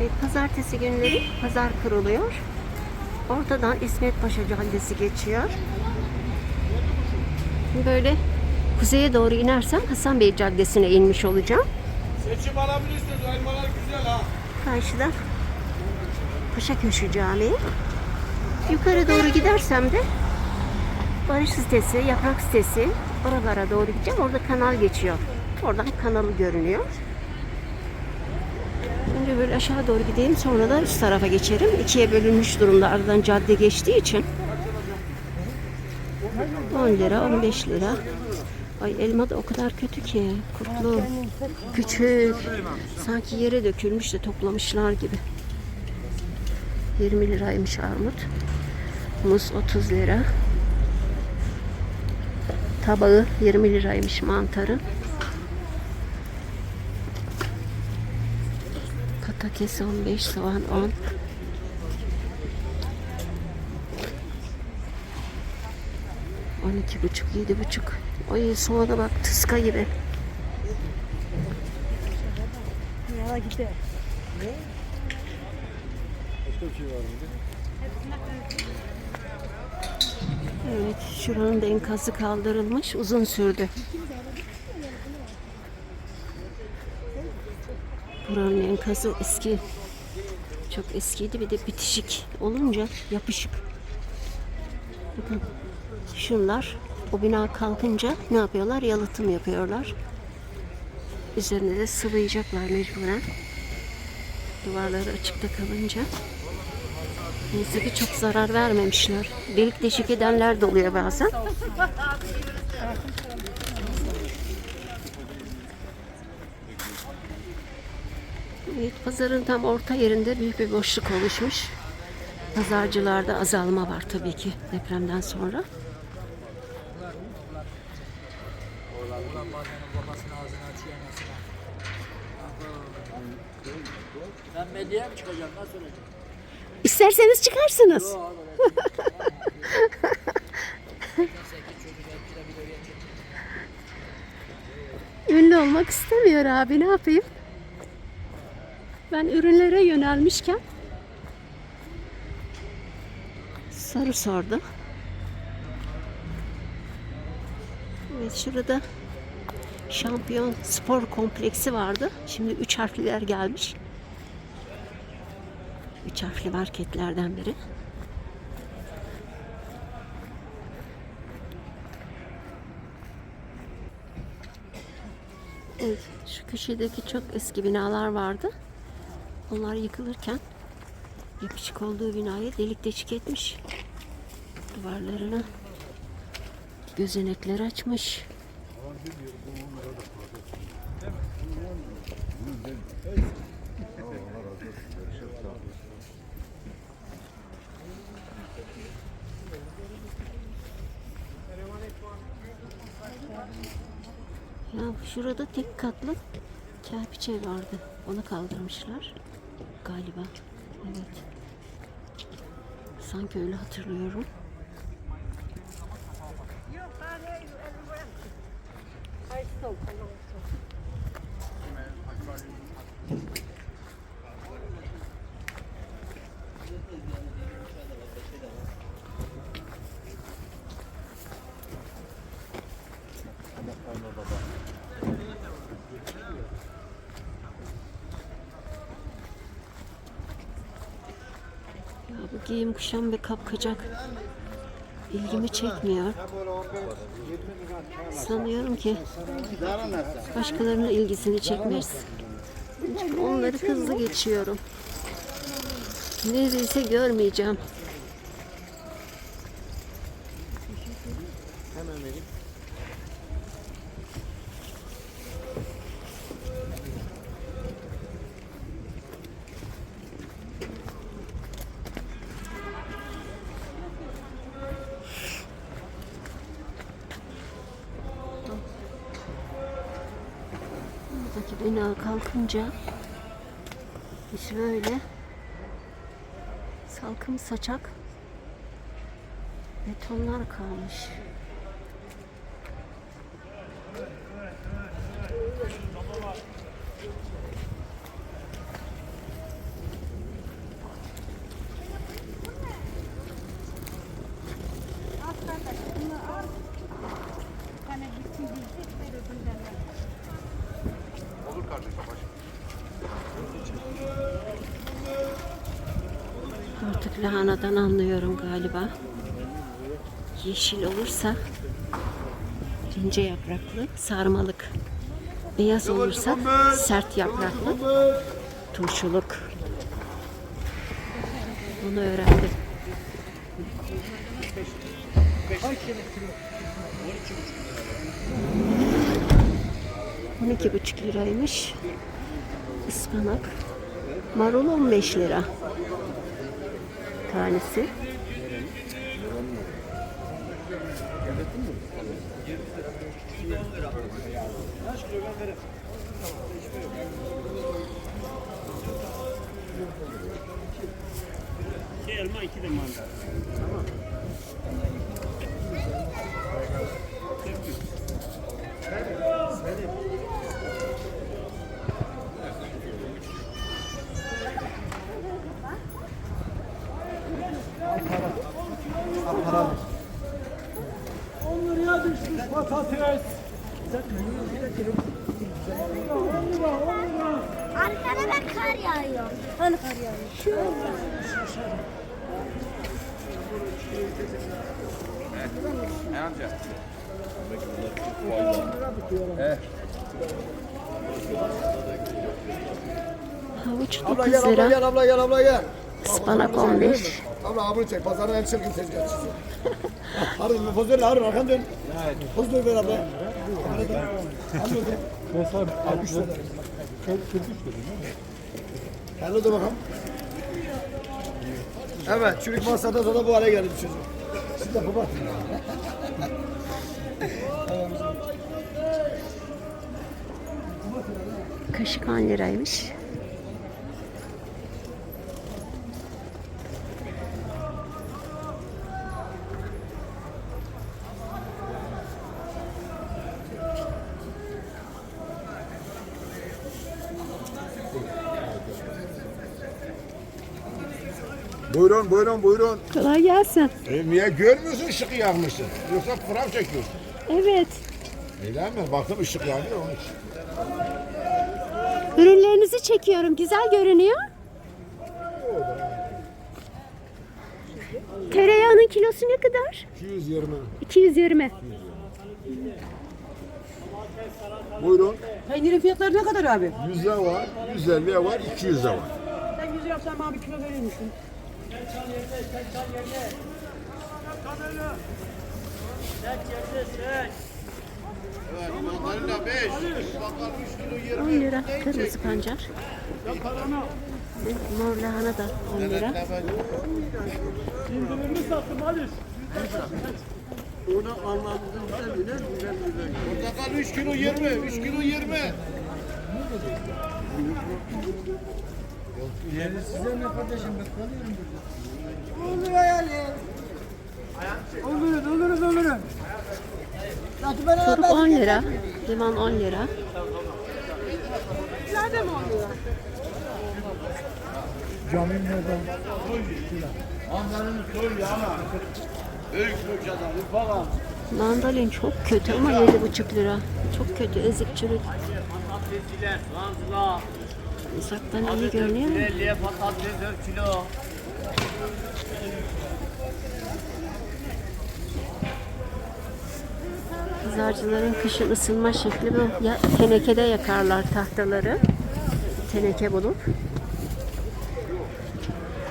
Evet, pazartesi günleri pazar kuruluyor. Ortadan İsmet Paşa Caddesi geçiyor. Böyle kuzeye doğru inersem Hasan Bey Caddesi'ne inmiş olacağım. Seçim alabilirsiniz. Elmalar güzel ha. Karşıda Paşaköşkü Camii. Yukarı doğru gidersem de Barış sitesi, Yaprak sitesi oralara doğru gideceğim. Orada kanal geçiyor. Oradan kanalı görünüyor. Önce böyle aşağı doğru gideyim sonra da üst tarafa geçerim. İkiye bölünmüş durumda aradan cadde geçtiği için. 10 lira, 15 lira. Ay elma da o kadar kötü ki. Kurtlu. Küçük. Sanki yere dökülmüş de toplamışlar gibi. 20 liraymış armut. Muz 30 lira. Tabağı 20 liraymış mantarın. Patates 15, soğan 10. On iki buçuk, yedi buçuk. Ay soğana bak tıska gibi. Ya gider. Evet, şuranın da enkazı kaldırılmış. Uzun sürdü. Buranın enkazı eski. Çok eskiydi. Bir de bitişik olunca yapışık. Bakın şunlar o bina kalkınca ne yapıyorlar? Yalıtım yapıyorlar. Üzerine de sıvayacaklar mecburen. Duvarları açıkta kalınca. Neyse ki çok zarar vermemişler. Delik deşik edenler de oluyor bazen. Evet, pazarın tam orta yerinde büyük bir boşluk oluşmuş. Pazarcılarda azalma var tabii ki depremden sonra. Ben medyaya mı çıkacağım? Nasıl olacak? İsterseniz çıkarsınız. Ünlü olmak istemiyor abi ne yapayım? Ben ürünlere yönelmişken soru sordu. Evet şurada şampiyon spor kompleksi vardı. Şimdi üç harfliler gelmiş. Üç harfli marketlerden biri. Evet, şu köşedeki çok eski binalar vardı. Onlar yıkılırken yapışık olduğu binayı delik deşik etmiş. Duvarlarını gözenekler açmış. Ya şurada tek katlı kerpiç ev vardı. Onu kaldırmışlar galiba. Evet. Sanki öyle hatırlıyorum. Ya bu giyim kuşam ve kapkacak ilgimi çekmiyor. Sanıyorum ki başkalarının ilgisini çekmez. Onları hızlı geçiyorum. Neredeyse görmeyeceğim. Bina kalkınca işte böyle salkım saçak betonlar kalmış. Lahanadan anlıyorum galiba. Yeşil olursa ince yapraklı sarmalık. Beyaz olursa sert yapraklı turşuluk. Bunu öğrendim. On iki buçuk liraymış. Ispanak. Marul 15 lira. Tanesi. elma iki de mandalina. Arkada da kar yağıyor. Hani kar yağıyor? Şu Havuç Abla 9 gel abla lira. gel abla gel abla gel. Ispanak 15. Abla abını çek pazarın en çirkin tezgahçısı. Harun poz ver Harun arkan dön. Poz ver ver abla. Mesela 60 lira. 43 lira. Hello de bakalım. Evet, çürük masada sonra bu hale geldi bu. Siz de baba. Kaşık 10 liraymış. Buyurun buyurun buyurun. Kolay gelsin. E, niye görmüyorsun ışık yakmışsın? Yoksa fotoğraf çekiyorsun. Evet. Öyle mi? Baktım ışık yanıyor onun için. Ürünlerinizi çekiyorum. Güzel görünüyor. Tereyağının kilosu ne kadar? 220. 220. Buyurun. Peynirin fiyatları ne kadar abi? 100 var, 150 var, 200 var. Sen yüz yapsan bana bir kilo verir misin? Mandalina 5. Bakalım 3 kilo 10 lira kırmızı pancar. Evet, Mor lahana da 10 lira. Portakal 3 kilo 20. 3 kilo 20. Oluruz oluruz oluruz. Turp 10 lira. Limon 10 lira. Nerede mi oluyor? Mandalina soy ya ama. Büyük adam. Falan. Mandalin çok kötü ama 7,5 lira. Çok kötü ezik çürük. Patatesçiler, soğancılar. Uzaktan iyi görünüyor ama 50'ye patates 4 kilo. pazarcıların kışın ısınma şekli bu. Ya, tenekede yakarlar tahtaları. Teneke bulup.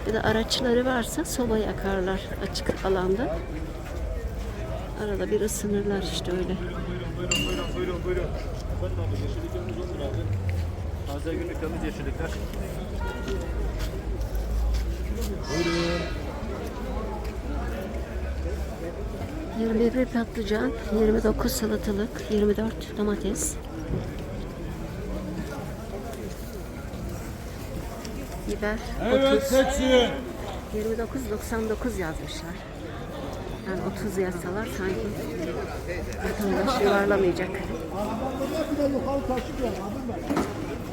Bir de araçları varsa soba yakarlar açık alanda. Arada bir ısınırlar işte öyle. Taze günlük yeşillikler. Buyurun. 21 patlıcan, 29 salatalık, 24 domates. Biber 30. seçin. 29.99 yazmışlar. Yani 30 yazsalar sanki vatandaş yuvarlamayacak.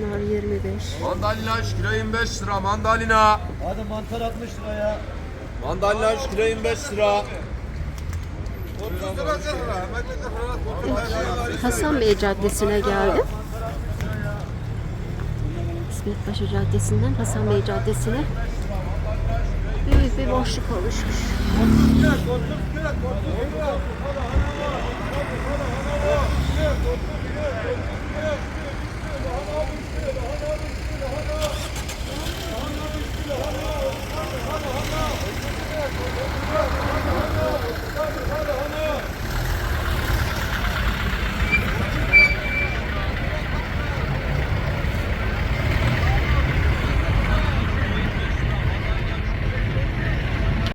Nar 25. Mandalina 3 kilo 25 lira mandalina. Hadi mantar 60 lira ya. Mandalina 3 kilo 25 lira. Hasan Bey Caddesi'ne geldim. İsmetpaşa Caddesi'nden Hasan Bey Caddesi'ne büyük bir boşluk oluşmuş.